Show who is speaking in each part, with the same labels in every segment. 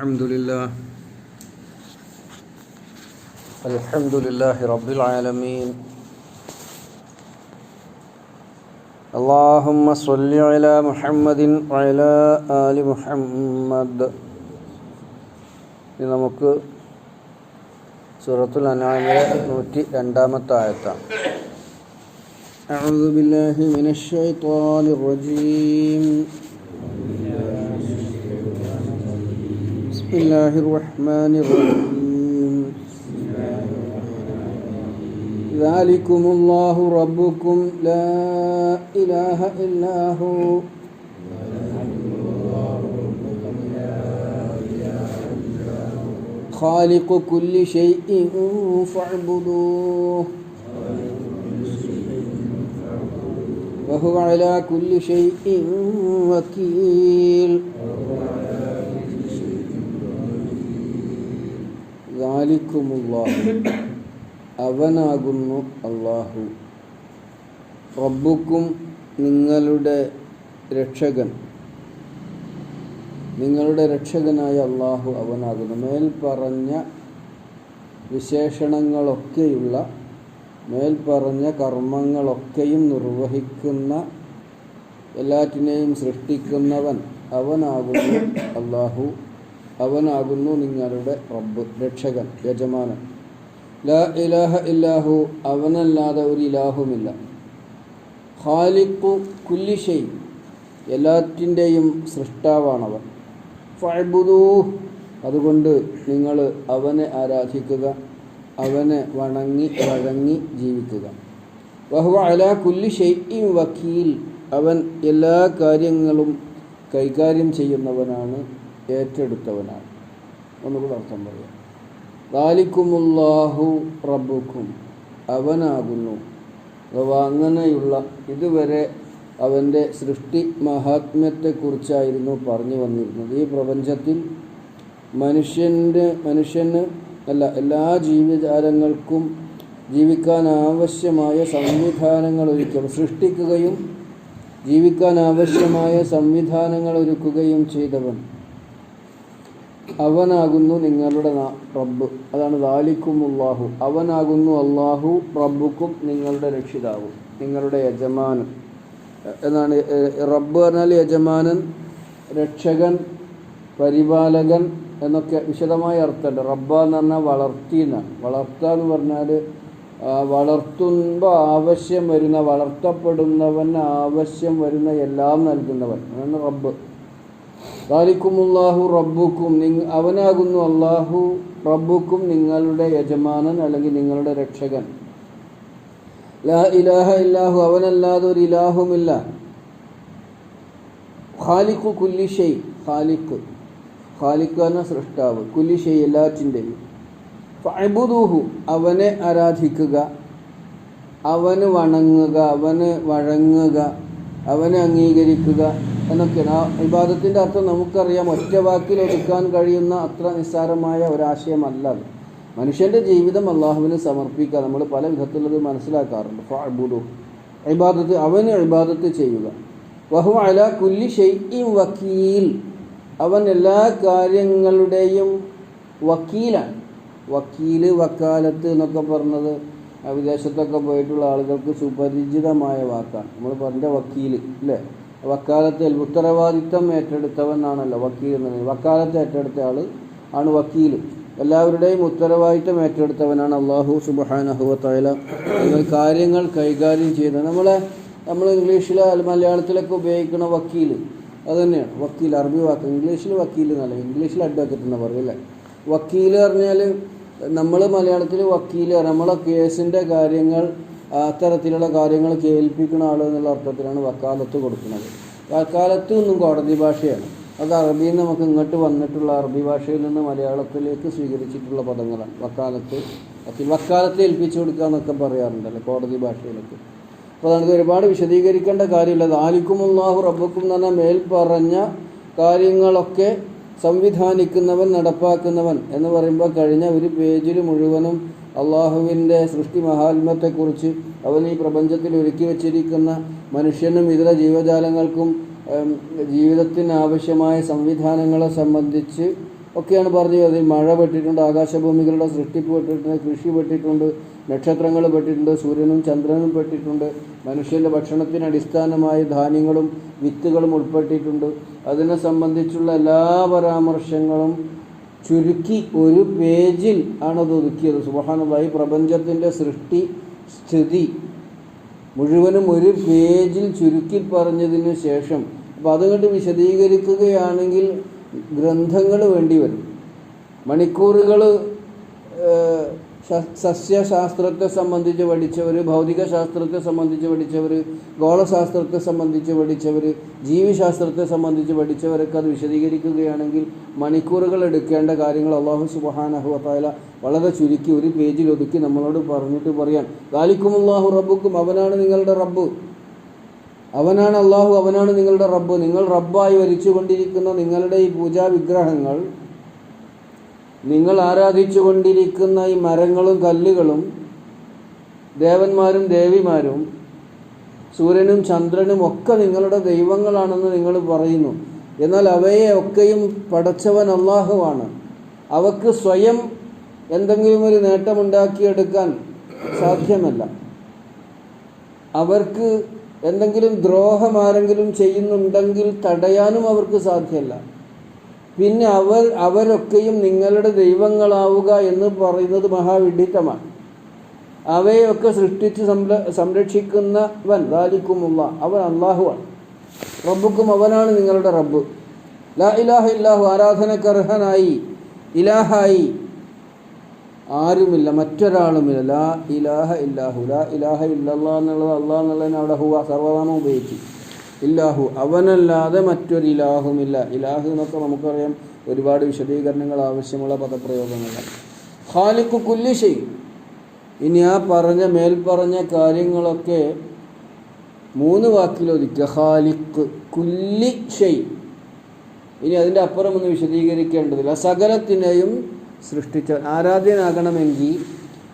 Speaker 1: الحمد لله الحمد لله رب العالمين اللهم صل على محمد وعلى آل محمد ഇനി നമുക്ക് സൂറത്തുൽ അനാമിലെ നൂറ്റി രണ്ടാമത്തെ ആയത്താണ് أعوذ بالله من الشيطان الرجيم بسم الله الرحمن الرحيم ذلكم الله ربكم لا إله إلا هو خالق كل شيء فاعبدوه وهو على كل شيء وكيل ദാലിക്കുമുല്ലാഹു അവനാകുന്നു അള്ളാഹു. റബ്ബുക്കും നിങ്ങളുടെ രക്ഷകൻ. നിങ്ങളുടെ രക്ഷകനായ അള്ളാഹു അവനാകുന്നു. മേൽ പറഞ്ഞ വിശേഷണങ്ങളൊക്കെയുള്ള മേൽ പറഞ്ഞ കർമ്മങ്ങളൊക്കെയും നിർവഹിക്കുന്ന എല്ലാറ്റിനെയും സൃഷ്ടിക്കുന്നവൻ അവനാകുന്നു അള്ളാഹു. അവനാകുന്നു നിങ്ങളുടെ റബ്ബ് രക്ഷകൻ യജമാനൻ. ലാ ഇലാഹ ഇല്ലാഹു അവനല്ലാതെ ഒരു ഇലാഹുമില്ല. ഖാലിഖു കുല്ലിഷൈ എല്ലാറ്റിന്റെയും സൃഷ്ടാവാണവൻ. ഫഅബുദൂ അതുകൊണ്ട് നിങ്ങൾ അവനെ ആരാധിക്കുക അവനെ വണങ്ങി വഴങ്ങി ജീവിക്കുക. വഹുവ അല കുല്ലി ഷെയ്യും വക്കീൽ അവൻ എല്ലാ കാര്യങ്ങളും കൈകാര്യം ചെയ്യുന്നവനാണ് ഏറ്റെടുത്തവനാണ്. ഒന്നുകൂടെ അർത്ഥം പറയാം. ദാലിക്കുമുല്ലാഹു റബ്ബുക്കും അവനാകുന്നു. അഥവാ അങ്ങനെയുള്ള ഇതുവരെ അവന്റെ സൃഷ്ടി മഹാത്മ്യത്തെക്കുറിച്ചായിരുന്നു പറഞ്ഞു വന്നിരുന്നത്. ഈ പ്രപഞ്ചത്തിൽ മനുഷ്യന്റെ മനുഷ്യന് അല്ല എല്ലാ ജീവജാലങ്ങൾക്കും ജീവിക്കാൻ ആവശ്യമായ സംവിധാനങ്ങൾ ഒരുക്കും സൃഷ്ടിക്കുകയും ജീവിക്കാൻ ആവശ്യമായ സംവിധാനങ്ങൾ ഒരുക്കുകയും ചെയ്തവൻ അവനാകുന്നു നിങ്ങളുടെ റബ്ബ്. അതാണ് ദാലിക്കുമുല്ലാഹു. അവനാകുന്നു അള്ളാഹു റബ്ബുക്കും നിങ്ങളുടെ രക്ഷിതാവും നിങ്ങളുടെ യജമാനൻ. എന്നാണ് റബ്ബ് പറഞ്ഞാൽ യജമാനൻ രക്ഷകൻ പരിപാലകൻ എന്നൊക്കെ വിശദമായ അർത്ഥമുണ്ട്. റബ്ബ എന്ന് പറഞ്ഞാൽ വളർത്തി എന്നാണ്. വളർത്തുക എന്ന് പറഞ്ഞാൽ വളർത്തുമ്പോൾ ആവശ്യം വരുന്ന വളർത്തപ്പെടുന്നവന് ആവശ്യം വരുന്ന എല്ലാം നൽകുന്നവൻ. അതാണ് റബ്ബ്. ദാലിക്കുമുല്ലാഹു റബ്ബുക്കും നിങ് അവനാകുന്നു അള്ളാഹു റബ്ബുക്കും നിങ്ങളുടെ യജമാനൻ അല്ലെങ്കിൽ നിങ്ങളുടെ രക്ഷകൻ. ലാ ഇലാഹ ഇല്ലാഹു അവനല്ലാതെ ഒരു ഇലാഹുമില്ല. ഖാലിഖു കുല്ലിഷൈ ഖാലിഖ്. ഖാലിഖ് എന്ന സൃഷ്ടാവ് കുല്ലിഷൈ എല്ലാറ്റിന്റെയും. ഫഅബുദൂഹു അവനെ ആരാധിക്കുക അവന് വണങ്ങുക അവന് വഴങ്ങുക അവനെ അംഗീകരിക്കുക. എന്നൊക്കെയാണ്. ആ വിവാദത്തിന്റെ അർത്ഥം നമുക്കറിയാം. ഒറ്റ വാക്കിൽ ഒതുക്കാൻ കഴിയുന്ന അത്ര നിസ്സാരമായ ഒരാശയമല്ല അത്. മനുഷ്യന്റെ ജീവിതം അള്ളാഹുവിന് സമർപ്പിക്കുക. നമ്മൾ പല വിധത്തിലത് മനസ്സിലാക്കാറുണ്ട്. ഫഅബുദു. ഇബാദത്ത് അവന് ഇബാദത്ത് ചെയ്യുക. വഹു അല കുല്ലി ഷെയ്ഇം വക്കീൽ. അവൻ എല്ലാ കാര്യങ്ങളുടെയും വക്കീലാണ്. വക്കീൽ വക്കാലത്ത് എന്നൊക്കെ പറഞ്ഞത് വിദേശത്തൊക്കെ പോയിട്ടുള്ള ആളുകൾക്ക് സുപരിചിതമായ വാക്കാണ്. നമ്മൾ പറഞ്ഞ വക്കീൽ അല്ലേ? വക്കാലത്തിൽ ഉത്തരവാദിത്തം ഏറ്റെടുത്തവനാണല്ലോ വക്കീൽ എന്ന് പറയുന്നത്. വക്കാലത്ത് ഏറ്റെടുത്ത ആൾ ആണ് വക്കീൽ എല്ലാവരുടെയും ഉത്തരവാദിത്തം ഏറ്റെടുത്തവനാണ് അള്ളാഹു സുബാനഹുവത്തല കാര്യങ്ങൾ കൈകാര്യം ചെയ്ത നമ്മളെ നമ്മൾ ഇംഗ്ലീഷിൽ മലയാളത്തിലൊക്കെ ഉപയോഗിക്കുന്ന വക്കീൽ അത് തന്നെയാണ് വക്കീൽ അറബി വാക്ക് ഇംഗ്ലീഷിൽ വക്കീൽ എന്നല്ല ഇംഗ്ലീഷിൽ അഡ്വക്കറ്റ് എന്ന് പറയും അല്ലേ? വക്കീൽ പറഞ്ഞാൽ നമ്മൾ മലയാളത്തിൽ വക്കീൽ നമ്മളെ കേസിന്റെ കാര്യങ്ങൾ അത്തരത്തിലുള്ള കാര്യങ്ങൾ കേൾപ്പിക്കുന്ന ആൾ എന്നുള്ള അർത്ഥത്തിലാണ് വക്കാലത്ത് കൊടുക്കുന്നത്. വക്കാലത്ത് ഒന്നും കോടതി ഭാഷയാണ്. അത് അറബിയിൽ നിന്ന് നമുക്ക് ഇങ്ങോട്ട് വന്നിട്ടുള്ള അറബി ഭാഷയിൽ നിന്ന് മലയാളത്തിലേക്ക് സ്വീകരിച്ചിട്ടുള്ള പദങ്ങളാണ്. വക്കാലത്ത് അതിൽ വക്കാലത്ത് ഏൽപ്പിച്ചു കൊടുക്കുക എന്നൊക്കെ പറയാറുണ്ടല്ലോ കോടതി ഭാഷയിലൊക്കെ. അപ്പോൾ നമുക്ക് ഒരുപാട് വിശദീകരിക്കേണ്ട കാര്യമില്ല. ദാലിക്കുമുള്ളാഹു റബ്ബക്കും എന്ന് പറഞ്ഞാൽ മേൽ പറഞ്ഞ കാര്യങ്ങളൊക്കെ സംവിധാനിക്കുന്നവൻ നടപ്പാക്കുന്നവൻ എന്ന് പറയുമ്പോൾ കഴിഞ്ഞ ഒരു പേജിൽ മുഴുവനും അള്ളാഹുവിന്റെ സൃഷ്ടി മഹാത്മ്യത്തെക്കുറിച്ച് അവൻ ഈ പ്രപഞ്ചത്തിൽ ഒരുക്കി വച്ചിരിക്കുന്ന മനുഷ്യനും ഇതര ജീവജാലങ്ങൾക്കും ജീവിതത്തിന് ആവശ്യമായ സംവിധാനങ്ങളെ സംബന്ധിച്ച് ഒക്കെയാണ് പറഞ്ഞത് അതിൽ മഴ പെട്ടിട്ടുണ്ട് ആകാശഭൂമികളുടെ സൃഷ്ടിപ്പ് പെട്ടിട്ടുണ്ട് കൃഷി പെട്ടിട്ടുണ്ട് നക്ഷത്രങ്ങൾ പെട്ടിട്ടുണ്ട് സൂര്യനും ചന്ദ്രനും പെട്ടിട്ടുണ്ട് മനുഷ്യന്റെ ഭക്ഷണത്തിന് അടിസ്ഥാനമായ ധാന്യങ്ങളും വിത്തുകളും ഉൾപ്പെട്ടിട്ടുണ്ട്. അതിനെ സംബന്ധിച്ചുള്ള എല്ലാ പരാമർശങ്ങളും ചുരുക്കി ഒരു പേജിൽ ആണത് ഒതുക്കിയത്. സുബഹാനുള്ളാഹി പ്രപഞ്ചത്തിന്റെ സൃഷ്ടി സ്ഥിതി മുഴുവനും ഒരു പേജിൽ ചുരുക്കി പറഞ്ഞതിന് ശേഷം അപ്പോൾ അതുകൊണ്ട് വിശദീകരിക്കുകയാണെങ്കിൽ ഗ്രന്ഥങ്ങൾ വേണ്ടി വരും. മണിക്കൂറുകൾ സസ്യശാസ്ത്രത്തെ സംബന്ധിച്ച് പഠിച്ചവർ ഭൗതിക ശാസ്ത്രത്തെ സംബന്ധിച്ച് പഠിച്ചവർ ഗോളശാസ്ത്രത്തെ സംബന്ധിച്ച് പഠിച്ചവർ ജീവിശാസ്ത്രത്തെ സംബന്ധിച്ച് പഠിച്ചവരൊക്കെ അത് വിശദീകരിക്കുകയാണെങ്കിൽ മണിക്കൂറുകൾ എടുക്കേണ്ട കാര്യങ്ങൾ അള്ളാഹു സുബഹാനഹുവത്തായ വളരെ ചുരുക്കി ഒരു പേജിൽ ഒതുക്കി നമ്മളോട് പറഞ്ഞിട്ട് പറയാൻ. അള്ളാഹു റബ്ബുക്കും അവനാണ് നിങ്ങളുടെ റബ്ബ്. അവനാണ് അള്ളാഹു അവനാണ് നിങ്ങളുടെ റബ്ബ്. നിങ്ങൾ റബ്ബായി വരിച്ചുകൊണ്ടിരിക്കുന്ന നിങ്ങളുടെ ഈ പൂജാ വിഗ്രഹങ്ങൾ നിങ്ങൾ ആരാധിച്ചു കൊണ്ടിരിക്കുന്ന ഈ മരങ്ങളും കല്ലുകളും ദേവന്മാരും ദേവിമാരും സൂര്യനും ചന്ദ്രനും ഒക്കെ നിങ്ങളുടെ ദൈവങ്ങളാണെന്ന് നിങ്ങൾ പറയുന്നു. എന്നാൽ അവയെ ഒക്കെയും പടച്ചവൻ അള്ളാഹുവാണ് അവക്ക് സ്വയം എന്തെങ്കിലും ഒരു നേട്ടമുണ്ടാക്കിയെടുക്കാൻ സാധ്യമല്ല. അവർക്ക് എന്തെങ്കിലും ദ്രോഹം ആരെങ്കിലും ചെയ്യുന്നുണ്ടെങ്കിൽ തടയാനും അവർക്ക് സാധ്യമല്ല. പിന്നെ അവർ അവരൊക്കെയും നിങ്ങളുടെ ദൈവങ്ങളാവുക എന്ന് പറയുന്നത് മഹാവിഡിത്തമാണ് അവയൊക്കെ സൃഷ്ടിച്ച് സംര സംരക്ഷിക്കുന്നവൻ ദാലിക്കുമുള്ള അവൻ അള്ളാഹുവാണ് റബ്ബുക്കും അവനാണ് നിങ്ങളുടെ റബ്ബ്. ലാ ഇലാഹ ഇല്ലാഹു ആരാധനക്കർഹനായി ഇലാഹായി. ആരുമില്ല മറ്റൊരാളുമില്ല. ലാ ഇലാഹ ഇല്ലാഹു ലാ ഇലാഹ ഇല്ലല്ലാ എന്നുള്ളത് അള്ളാഹ് എന്നുള്ളതിന് അവിടെ ഹുവ സർവനാമം ഉപയോഗിച്ചു ഇല്ലാഹു അവനല്ലാതെ മറ്റൊരു ഇലാഹുമില്ല. ഇലാഹു എന്നൊക്കെ നമുക്കറിയാം. ഒരുപാട് വിശദീകരണങ്ങൾ ആവശ്യമുള്ള പദപ്രയോഗങ്ങളാണ്. ഖാലിഖു കുല്ലി ഷെയ് ഇനി ആ പറഞ്ഞ മേൽപ്പറഞ്ഞ കാര്യങ്ങളൊക്കെ മൂന്ന് വാക്കിൽ ഒതുക്കുക ഖാലിഖ് കുല്ലി ഷെയ് ഇനി അതിന്റെ അപ്പുറം ഒന്ന് വിശദീകരിക്കേണ്ടതില്ല. സകലത്തിനെയും സൃഷ്ടിച്ച ആരാധ്യനാകണമെങ്കിൽ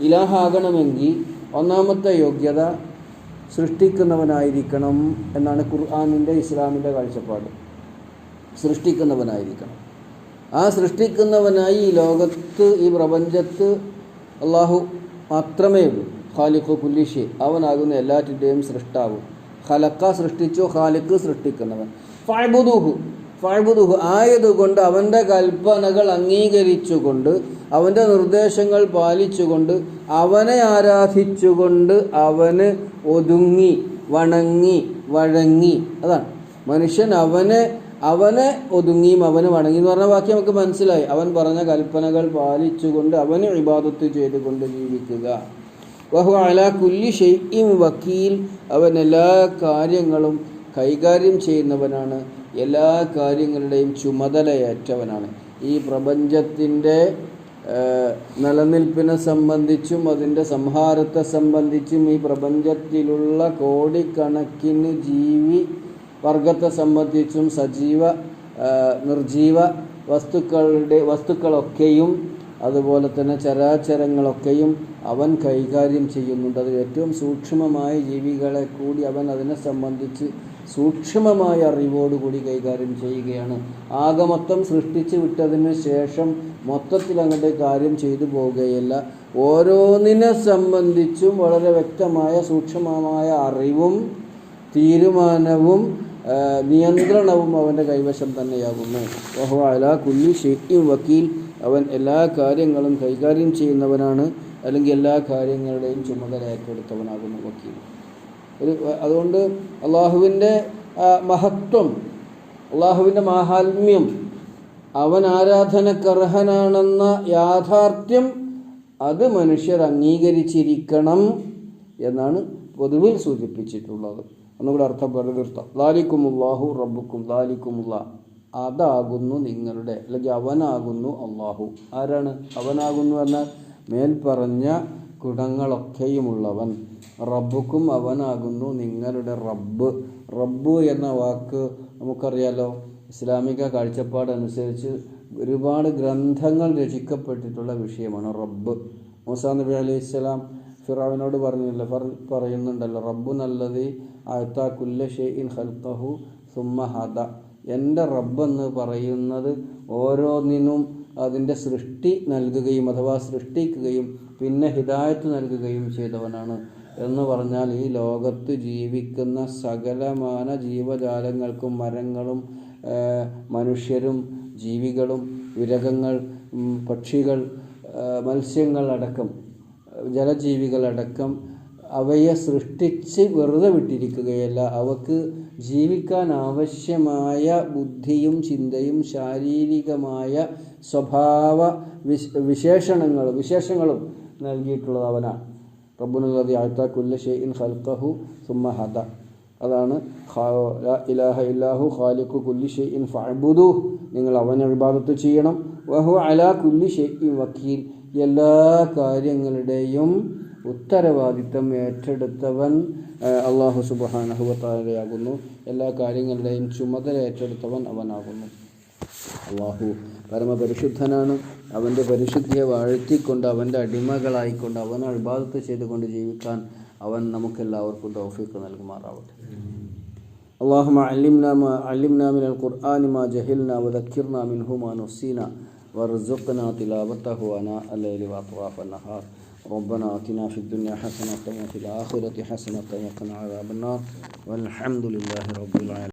Speaker 1: ഇലാഹാകണമെങ്കിൽ ഒന്നാമത്തെ യോഗ്യത സൃഷ്ടിക്കുന്നവനായിരിക്കണം എന്നാണ് ഖുർആാനിന്റെ ഇസ്ലാമിന്റെ കാഴ്ചപ്പാട്. സൃഷ്ടിക്കുന്നവനായിരിക്കണം. ആ സൃഷ്ടിക്കുന്നവനായി ഈ ലോകത്ത് ഈ പ്രപഞ്ചത്ത് അള്ളാഹു മാത്രമേ ഉള്ളൂ. ഖാലിഖു കുല്ലിഷി അവനാകുന്ന എല്ലാറ്റിന്റെയും സൃഷ്ടാവും. ഖലക്ക സൃഷ്ടിച്ചു ഖാലിഖ് സൃഷ്ടിക്കുന്നവൻ. ഫഅബുദുഹു. ഫഅബുദുഹു ആയതുകൊണ്ട് അവന്റെ കൽപ്പനകൾ അംഗീകരിച്ചുകൊണ്ട് അവന്റെ നിർദ്ദേശങ്ങൾ പാലിച്ചുകൊണ്ട് അവനെ ആരാധിച്ചുകൊണ്ട് അവന് ഒതുങ്ങി വണങ്ങി വഴങ്ങി. അതാണ്. മനുഷ്യൻ അവനെ അവനെ ഒതുങ്ങിയും അവന് വണങ്ങി എന്ന് പറഞ്ഞ വാക്യം നമുക്ക് മനസ്സിലായി. അവൻ പറഞ്ഞ കൽപ്പനകൾ പാലിച്ചുകൊണ്ട് അവന് വിവാദത്ത് ചെയ്തുകൊണ്ട് ജീവിക്കുക. വഹു അല കുല്ലി ഷെയ്ക്കും വക്കീൽ. അവൻ എല്ലാ കാര്യങ്ങളും കൈകാര്യം ചെയ്യുന്നവനാണ്. എല്ലാ കാര്യങ്ങളുടെയും ചുമതലയേറ്റവനാണ്. ഈ പ്രപഞ്ചത്തിന്റെ നിലനിൽപ്പിനെ സംബന്ധിച്ചും അതിന്റെ സംഹാരത്തെ സംബന്ധിച്ചും ഈ പ്രപഞ്ചത്തിലുള്ള കോടിക്കണക്കിന് ജീവി വർഗത്തെ സംബന്ധിച്ചും സജീവ നിർജീവ വസ്തുക്കളുടെ വസ്തുക്കളൊക്കെയും അതുപോലെ തന്നെ ചരാചരങ്ങളൊക്കെയും അവൻ കൈകാര്യം ചെയ്യുന്നുണ്ട്. അത് ഏറ്റവും സൂക്ഷ്മമായ ജീവികളെ കൂടി അവൻ അതിനെ സംബന്ധിച്ച് സൂക്ഷ്മമായ അറിവോടുകൂടി കൈകാര്യം ചെയ്യുകയാണ്. ആകെ മൊത്തം സൃഷ്ടിച്ചു വിട്ടതിന് ശേഷം മൊത്തത്തിൽ അങ്ങോട്ട് കാര്യം ചെയ്തു പോവുകയല്ല. ഓരോന്നിനെ സംബന്ധിച്ചും വളരെ വ്യക്തമായ സൂക്ഷ്മമായ അറിവും തീരുമാനവും നിയന്ത്രണവും അവന്റെ കൈവശം തന്നെയാകുന്നു. ഓഹോ അല കുല്ലി ഷെയ്യും വക്കീൽ. അവൻ എല്ലാ കാര്യങ്ങളും കൈകാര്യം ചെയ്യുന്നവനാണ്. അല്ലെങ്കിൽ എല്ലാ കാര്യങ്ങളുടെയും ചുമതല ഏറ്റെടുത്തവനാകുന്നു വക്കീൽ. ഒരു അതുകൊണ്ട് അള്ളാഹുവിന്റെ മഹത്വം അള്ളാഹുവിന്റെ മാഹാത്മ്യം അവൻ ആരാധനക്കർഹനാണെന്ന യാഥാർത്ഥ്യം അത് മനുഷ്യർ അംഗീകരിച്ചിരിക്കണം എന്നാണ് പൊതുവിൽ സൂചിപ്പിച്ചിട്ടുള്ളത്. ഒന്നുകൂടെ അർത്ഥം പറഞ്ഞു നിർത്താം ലാലിക്കുമുല്ലാഹു റബ്ബുക്കും ലാലിക്കുമുള്ള അതാകുന്നു നിങ്ങളുടെ അല്ലെങ്കിൽ അവനാകുന്നു അള്ളാഹു. ആരാണ് അവനാകുന്നു എന്നാൽ മേൽപ്പറഞ്ഞ ഗുണങ്ങളൊക്കെയുമുള്ളവൻ. റബ്ബുക്കും അവനാകുന്നു നിങ്ങളുടെ റബ്ബ്. റബ്ബ് എന്ന വാക്ക് നമുക്കറിയാലോ ഇസ്ലാമിക കാഴ്ചപ്പാടനുസരിച്ച് ഒരുപാട് ഗ്രന്ഥങ്ങൾ രചിക്കപ്പെട്ടിട്ടുള്ള വിഷയമാണ് റബ്ബ്. മൂസാ നബി അലൈഹി ഇസ്ലാം ഫിറാവിനോട് പറഞ്ഞില്ല പറയുന്നുണ്ടല്ലോ റബ്ബു നല്ലത് ആയത്താ കുല്ല ഷെയ്ൻ ഹൽക്കഹു സുമ്മ ഹദ. എന്റെ റബ്ബെന്ന് പറയുന്നത് ഓരോന്നിനും അതിന്റെ സൃഷ്ടി നൽകുകയും അഥവാ സൃഷ്ടിക്കുകയും പിന്നെ ഹിദായത്ത് നൽകുകയും ചെയ്തവനാണ്. എന്ന് പറഞ്ഞാൽ ഈ ലോകത്ത് ജീവിക്കുന്ന സകലമാന ജീവജാലങ്ങൾക്കും മരങ്ങളും മനുഷ്യരും ജീവികളും വിരകങ്ങൾ പക്ഷികൾ മത്സ്യങ്ങളടക്കം ജലജീവികളടക്കം അവയെ സൃഷ്ടിച്ച് വെറുതെ വിട്ടിരിക്കുകയല്ല. അവക്ക് ജീവിക്കാൻ ആവശ്യമായ ബുദ്ധിയും ചിന്തയും ശാരീരികമായ സ്വഭാവ വിശ വിശേഷണങ്ങളും വിശേഷങ്ങളും നൽകിയിട്ടുള്ളത് അവനാണ്. റബ്ബുനുള്ളതി ആഴ്ത്ത കുല്ല ഇൻ ഖൽഖഹു സുമ്മ ഹദ. അതാണ് ഇലാഹ ഇല്ലാഹു ഖാലിഖു കുല്ലി ഷെയ്ൻ ഫഅബുദു. നിങ്ങൾ അവനെ ഇബാദത്ത് ചെയ്യണം. വഹു അലാ കുല്ലി ഷെയ്ൻ വക്കീൽ. എല്ലാ കാര്യങ്ങളുടെയും ഉത്തരവാദിത്തം ഏറ്റെടുത്തവൻ അള്ളാഹു സുബാനഹുവത്താലയാകുന്നു എല്ലാ കാര്യങ്ങളുടെയും ചുമതല ഏറ്റെടുത്തവൻ അവനാകുന്നു. അള്ളാഹു പരമപരിശുദ്ധനാണ് അവൻ്റെ പരിശുദ്ധിയെ വാഴ്ത്തിക്കൊണ്ട് അവൻ്റെ അടിമകളായിക്കൊണ്ട് അവനെ അൽബാദത്ത് ചെയ്തുകൊണ്ട് ജീവിക്കാൻ അവൻ നമുക്കെല്ലാവർക്കും തൗഫീക്ക് നൽകുമാറാവട്ടെ اللهم علمنا ما علمنا من القرآن ما جهلنا وذكرنا منه ما نسينا وارزقنا تلاوته آناء الليل وأطراف النهار ربنا آتنا في الدنيا حسنة وفي الآخرة حسنة وقنا عذاب النار والحمد لله رب العالمين